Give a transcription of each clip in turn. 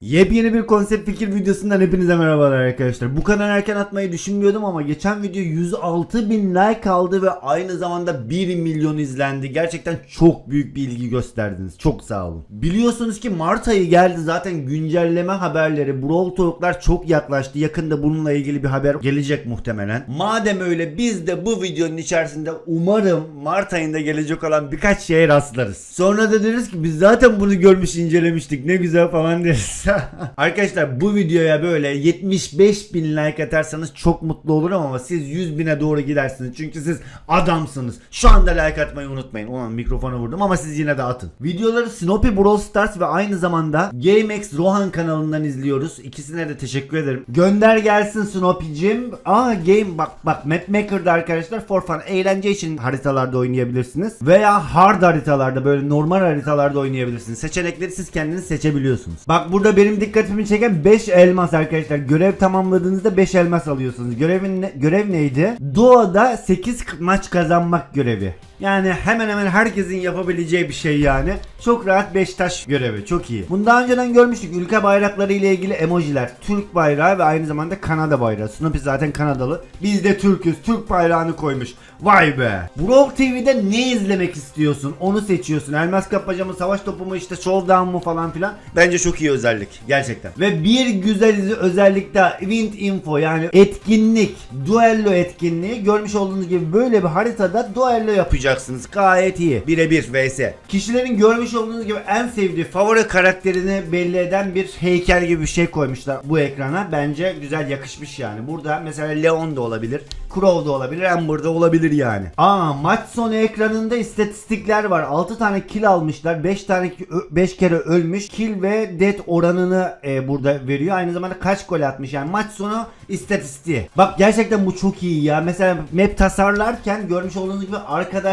Yepyeni bir konsept fikir videosundan hepinize merhabalar arkadaşlar. Bu kadar erken atmayı düşünmüyordum ama geçen video 106 bin like aldı ve aynı zamanda 1 milyon izlendi. Gerçekten çok büyük bir ilgi gösterdiniz. Çok sağ olun. Biliyorsunuz ki Mart ayı geldi zaten güncelleme haberleri, Brawl Talk'lar çok yaklaştı. Yakında bununla ilgili bir haber gelecek muhtemelen. Madem öyle biz de bu videonun içerisinde umarım Mart ayında gelecek olan birkaç şeye rastlarız. Sonra da deriz ki biz zaten bunu görmüş incelemiştik ne güzel falan deriz. Arkadaşlar bu videoya böyle 75 bin like atarsanız çok mutlu olurum ama siz 100 bine doğru gidersiniz. Çünkü siz adamsınız. Şu anda like atmayı unutmayın. Ulan mikrofona vurdum ama siz yine de atın. Videoları Snoopy Brawl Stars ve aynı zamanda GameX Rohan kanalından izliyoruz. İkisine de teşekkür ederim. Gönder gelsin Snoopy'cim. Aa game bak bak Map Maker'da arkadaşlar for fun eğlence için haritalarda oynayabilirsiniz. Veya hard haritalarda böyle normal haritalarda oynayabilirsiniz. Seçenekleri siz kendiniz seçebiliyorsunuz. Bak burada benim dikkatimi çeken 5 elmas arkadaşlar. Görev tamamladığınızda 5 elmas alıyorsunuz. Görevin ne- görev neydi? Doğada 8 maç kazanmak görevi. Yani hemen hemen herkesin yapabileceği bir şey yani. Çok rahat 5 taş görevi. Çok iyi. Bunu daha önceden görmüştük. Ülke bayrakları ile ilgili emojiler. Türk bayrağı ve aynı zamanda Kanada bayrağı. Snoopy zaten Kanadalı. Biz de Türk'üz. Türk bayrağını koymuş. Vay be. Brawl TV'de ne izlemek istiyorsun? Onu seçiyorsun. Elmas kapmaca mı, savaş topu mu, işte showdown mu falan filan. Bence çok iyi özellik. Gerçekten. Ve bir güzel özellik daha. Event info yani etkinlik. Duello etkinliği. Görmüş olduğunuz gibi böyle bir haritada duello yapacaksınız. Gayet iyi. Birebir vs. Kişilerin görmüş olduğunuz gibi en sevdiği favori karakterini belli eden bir heykel gibi bir şey koymuşlar bu ekrana. Bence güzel yakışmış yani. Burada mesela Leon da olabilir. Crow da olabilir. Amber da olabilir yani. Aa maç sonu ekranında istatistikler var. 6 tane kill almışlar. 5 tane 5 kere ölmüş. Kill ve death oranını e, burada veriyor. Aynı zamanda kaç gol atmış. Yani maç sonu istatistiği. Bak gerçekten bu çok iyi ya. Mesela map tasarlarken görmüş olduğunuz gibi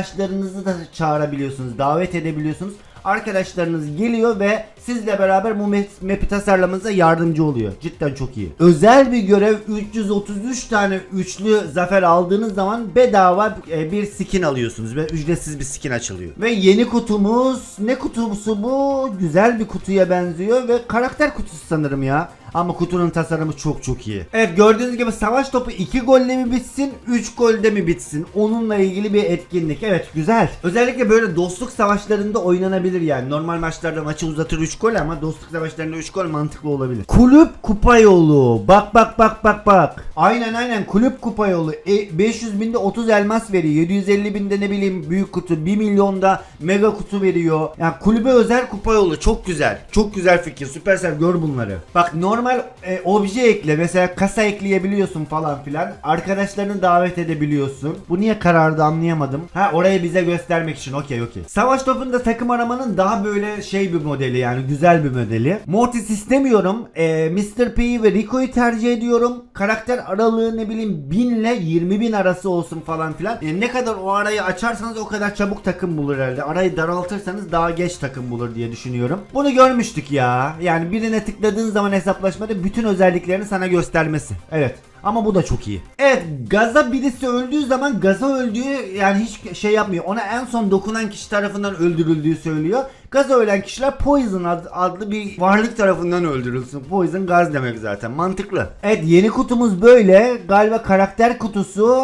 arkadaşlarınızı da çağırabiliyorsunuz. Davet edebiliyorsunuz arkadaşlarınız geliyor ve sizle beraber bu map- map'i tasarlamanıza yardımcı oluyor. Cidden çok iyi. Özel bir görev 333 tane üçlü zafer aldığınız zaman bedava e, bir skin alıyorsunuz ve ücretsiz bir skin açılıyor. Ve yeni kutumuz ne kutusu bu? Güzel bir kutuya benziyor ve karakter kutusu sanırım ya. Ama kutunun tasarımı çok çok iyi. Evet gördüğünüz gibi savaş topu 2 golle mi bitsin 3 golde mi bitsin onunla ilgili bir etkinlik. Evet güzel. Özellikle böyle dostluk savaşlarında oynanabilir yani. Normal maçlarda maçı uzatır 3 gol ama dostluk savaşlarında 3 gol mantıklı olabilir. Kulüp kupa yolu. Bak bak bak bak bak. Aynen aynen kulüp kupa yolu. E, 500 binde 30 elmas veriyor. 750 binde ne bileyim büyük kutu. 1 milyonda mega kutu veriyor. Yani kulübe özel kupa yolu çok güzel. Çok güzel fikir. Süpersel gör bunları. Bak normal e, obje ekle. Mesela kasa ekleyebiliyorsun falan filan. Arkadaşlarını davet edebiliyorsun. Bu niye karardı anlayamadım. Ha orayı bize göstermek için. Okey okey. Savaş topunda takım aramanın daha böyle şey bir modeli yani güzel bir modeli. Mortis istemiyorum. E, Mr. P'yi ve Rico'yu tercih ediyorum. Karakter aralığı ne bileyim 1000 ile 20 bin arası olsun falan filan. E, ne kadar o arayı açarsanız o kadar çabuk takım bulur herhalde. Arayı daraltırsanız daha geç takım bulur diye düşünüyorum. Bunu görmüştük ya. Yani birine tıkladığın zaman hesaplaşmada bütün özelliklerini sana göstermesi. Evet. Ama bu da çok iyi. Evet gaza birisi öldüğü zaman gaza öldüğü yani hiç şey yapmıyor. Ona en son dokunan kişi tarafından öldürüldüğü söylüyor. Gaza ölen kişiler Poison ad- adlı bir varlık tarafından öldürülsün. Poison gaz demek zaten mantıklı. Evet yeni kutumuz böyle. Galiba karakter kutusu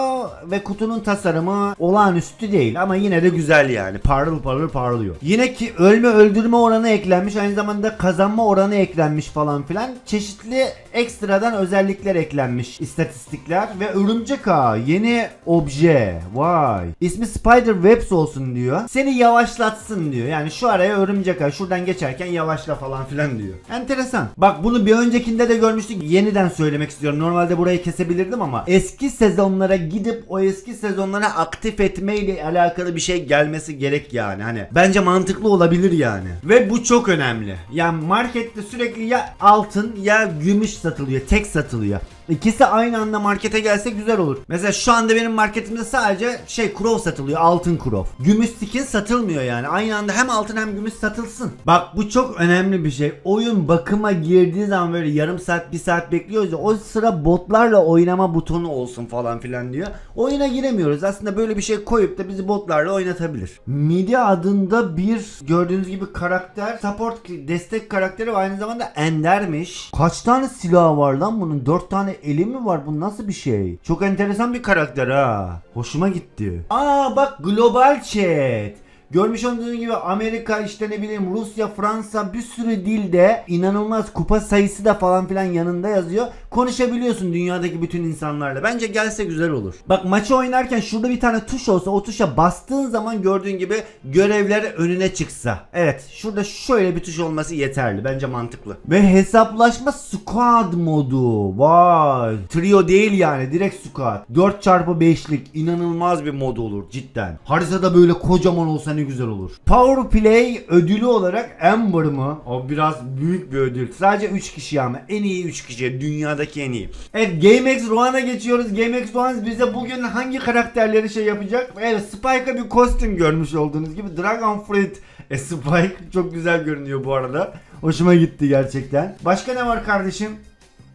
ve kutunun tasarımı olağanüstü değil ama yine de güzel yani. Parıl parıl parlıyor. Yine ki ölme öldürme oranı eklenmiş. Aynı zamanda kazanma oranı eklenmiş falan filan. Çeşitli ekstradan özellikler eklenmiş istatistikler ve örümcek ağı yeni obje. Vay. İsmi Spider Webs olsun diyor. Seni yavaşlatsın diyor. Yani şu araya örümcek ağı şuradan geçerken yavaşla falan filan diyor. Enteresan. Bak bunu bir öncekinde de görmüştük. Yeniden söylemek istiyorum. Normalde burayı kesebilirdim ama eski sezonlara gidip o eski sezonlara aktif etmeyle alakalı bir şey gelmesi gerek yani. Hani bence mantıklı olabilir yani. Ve bu çok önemli. Yani markette sürekli ya altın ya gümüş satılıyor. Tek satılıyor. İkisi aynı anda markete gelse güzel olur. Mesela şu anda benim marketimde sadece şey krov satılıyor. Altın krov. Gümüş skin satılmıyor yani. Aynı anda hem altın hem gümüş satılsın. Bak bu çok önemli bir şey. Oyun bakıma girdiği zaman böyle yarım saat bir saat bekliyoruz ya. O sıra botlarla oynama butonu olsun falan filan diyor. Oyuna giremiyoruz. Aslında böyle bir şey koyup da bizi botlarla oynatabilir. Media adında bir gördüğünüz gibi karakter support destek karakteri ve aynı zamanda endermiş. Kaç tane silah var lan bunun? 4 tane eli mi var? Bu nasıl bir şey? Çok enteresan bir karakter ha. Hoşuma gitti. Aa bak global chat. Görmüş olduğunuz gibi Amerika işte ne bileyim Rusya, Fransa bir sürü dilde inanılmaz kupa sayısı da falan filan yanında yazıyor. Konuşabiliyorsun dünyadaki bütün insanlarla. Bence gelse güzel olur. Bak maçı oynarken şurada bir tane tuş olsa o tuşa bastığın zaman gördüğün gibi görevler önüne çıksa. Evet şurada şöyle bir tuş olması yeterli. Bence mantıklı. Ve hesaplaşma squad modu. Vay. Trio değil yani direkt squad. 4x5'lik inanılmaz bir mod olur cidden. Haritada böyle kocaman olsa ne güzel olur. Power Play ödülü olarak Ember mı? O biraz büyük bir ödül. Sadece 3 kişi ama en iyi 3 kişi. Dünyadaki en iyi. Evet GameX Rohan'a geçiyoruz. GameX Rohan bize bugün hangi karakterleri şey yapacak? Evet Spike'a bir kostüm görmüş olduğunuz gibi. Dragon Fruit e, Spike çok güzel görünüyor bu arada. Hoşuma gitti gerçekten. Başka ne var kardeşim?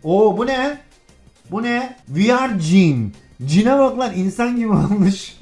Oo bu ne? Bu ne? VR Jin. Jin'e bak lan insan gibi olmuş.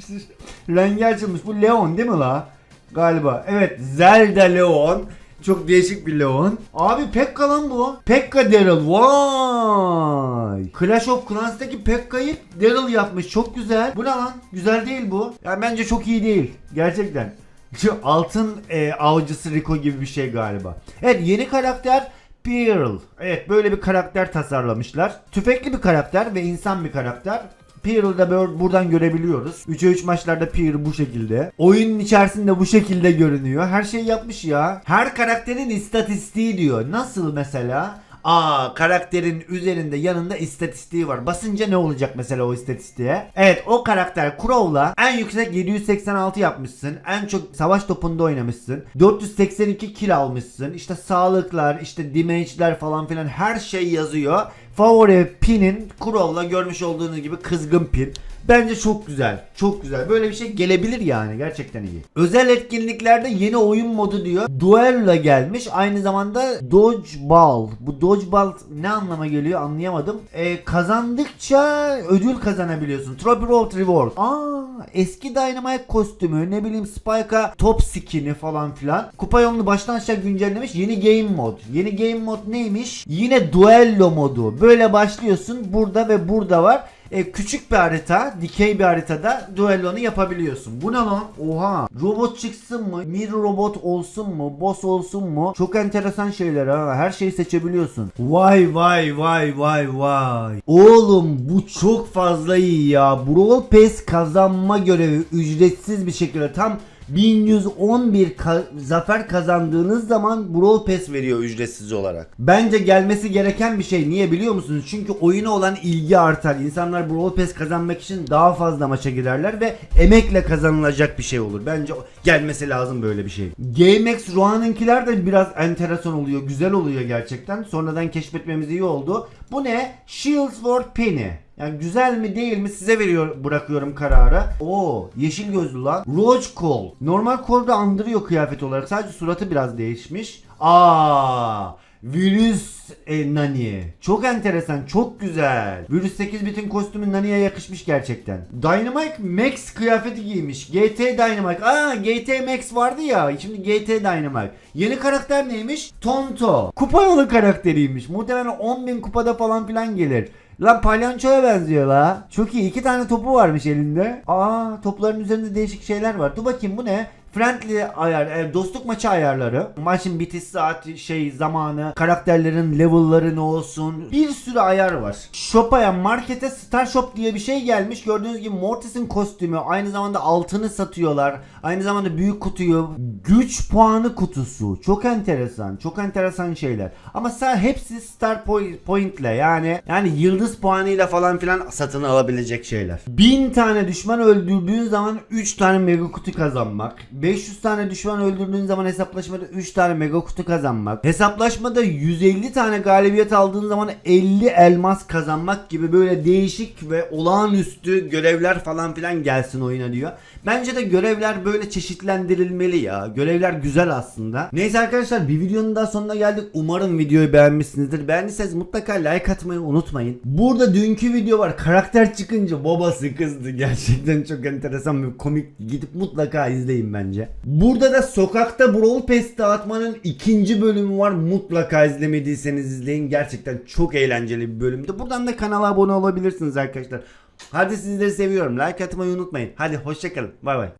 Rengi açılmış. Bu Leon değil mi la? Galiba. Evet Zelda Leon. Çok değişik bir Leon. Abi Pekka lan bu. Pekka Daryl. Vay. Clash of Clans'taki Pekka'yı Daryl yapmış. Çok güzel. Bu ne lan? Güzel değil bu. Yani bence çok iyi değil. Gerçekten. Altın e, avcısı Rico gibi bir şey galiba. Evet yeni karakter Pearl. Evet böyle bir karakter tasarlamışlar. Tüfekli bir karakter ve insan bir karakter. Pearl'ı da buradan görebiliyoruz. 3'e 3 maçlarda Pearl bu şekilde. Oyunun içerisinde bu şekilde görünüyor. Her şey yapmış ya. Her karakterin istatistiği diyor. Nasıl mesela? Aa karakterin üzerinde yanında istatistiği var. Basınca ne olacak mesela o istatistiğe? Evet o karakter Crow'la en yüksek 786 yapmışsın. En çok savaş topunda oynamışsın. 482 kill almışsın. İşte sağlıklar, işte damage'ler falan filan her şey yazıyor. Favori pinin Crow'la görmüş olduğunuz gibi kızgın pin. Bence çok güzel. Çok güzel. Böyle bir şey gelebilir yani. Gerçekten iyi. Özel etkinliklerde yeni oyun modu diyor. Duel'la gelmiş. Aynı zamanda Dodgeball. Bu Dodgeball ne anlama geliyor anlayamadım. Ee, kazandıkça ödül kazanabiliyorsun. Trophy Road Reward. Aa, eski Dynamite kostümü. Ne bileyim Spike'a top skin'i falan filan. Kupa yolunu baştan aşağı güncellemiş. Yeni game mod. Yeni game mod neymiş? Yine duello modu. Böyle başlıyorsun. Burada ve burada var e, küçük bir harita, dikey bir haritada duellonu yapabiliyorsun. Bu ne lan? Oha. Robot çıksın mı? Mir robot olsun mu? Boss olsun mu? Çok enteresan şeyler ha. Her şeyi seçebiliyorsun. Vay vay vay vay vay. Oğlum bu çok fazla iyi ya. Brawl Pass kazanma görevi ücretsiz bir şekilde tam 1111 ka- zafer kazandığınız zaman Brawl Pass veriyor ücretsiz olarak. Bence gelmesi gereken bir şey. Niye biliyor musunuz? Çünkü oyuna olan ilgi artar. İnsanlar Brawl Pass kazanmak için daha fazla maça girerler ve emekle kazanılacak bir şey olur. Bence gelmesi lazım böyle bir şey. GameX Rohan'ınkiler de biraz enteresan oluyor. Güzel oluyor gerçekten. Sonradan keşfetmemiz iyi oldu. Bu ne? Shieldsworth Penny. Yani güzel mi değil mi size veriyor bırakıyorum kararı. Oo yeşil gözlü lan. Roach Cole. Normal Cole'da andırıyor kıyafet olarak. Sadece suratı biraz değişmiş. Aa Virüs e, Nani. Çok enteresan, çok güzel. Virüs 8 bitin kostümü Nani'ye yakışmış gerçekten. Dynamite Max kıyafeti giymiş. GT Dynamite. Aa GT Max vardı ya. Şimdi GT Dynamite. Yeni karakter neymiş? Tonto. Kupa yolu karakteriymiş. Muhtemelen 10.000 kupada falan filan gelir. Lan palyançoya benziyor la. Çok iyi. iki tane topu varmış elinde. Aa topların üzerinde değişik şeyler var. Dur bakayım bu ne? Friendly ayar, e, dostluk maçı ayarları. Maçın bitiş saati, şey zamanı, karakterlerin level'ları ne olsun. Bir sürü ayar var. Shop'a markete Star Shop diye bir şey gelmiş. Gördüğünüz gibi Mortis'in kostümü. Aynı zamanda altını satıyorlar. Aynı zamanda büyük kutuyu. Güç puanı kutusu. Çok enteresan. Çok enteresan şeyler. Ama sen hepsi Star Point- Point'le yani yani yıldız puanıyla falan filan satın alabilecek şeyler. Bin tane düşman öldürdüğün zaman 3 tane mega kutu kazanmak. 500 tane düşman öldürdüğün zaman hesaplaşmada 3 tane mega kutu kazanmak. Hesaplaşmada 150 tane galibiyet aldığın zaman 50 elmas kazanmak gibi böyle değişik ve olağanüstü görevler falan filan gelsin oyuna diyor. Bence de görevler böyle çeşitlendirilmeli ya. Görevler güzel aslında. Neyse arkadaşlar bir videonun daha sonuna geldik. Umarım videoyu beğenmişsinizdir. Beğendiyseniz mutlaka like atmayı unutmayın. Burada dünkü video var. Karakter çıkınca babası kızdı. Gerçekten çok enteresan bir komik. Gidip mutlaka izleyin bence. Burada da sokakta Brawl Pass dağıtmanın ikinci bölümü var. Mutlaka izlemediyseniz izleyin. Gerçekten çok eğlenceli bir bölümdü. Buradan da kanala abone olabilirsiniz arkadaşlar. Hadi sizleri seviyorum. Like atmayı unutmayın. Hadi hoşçakalın. Bay bay.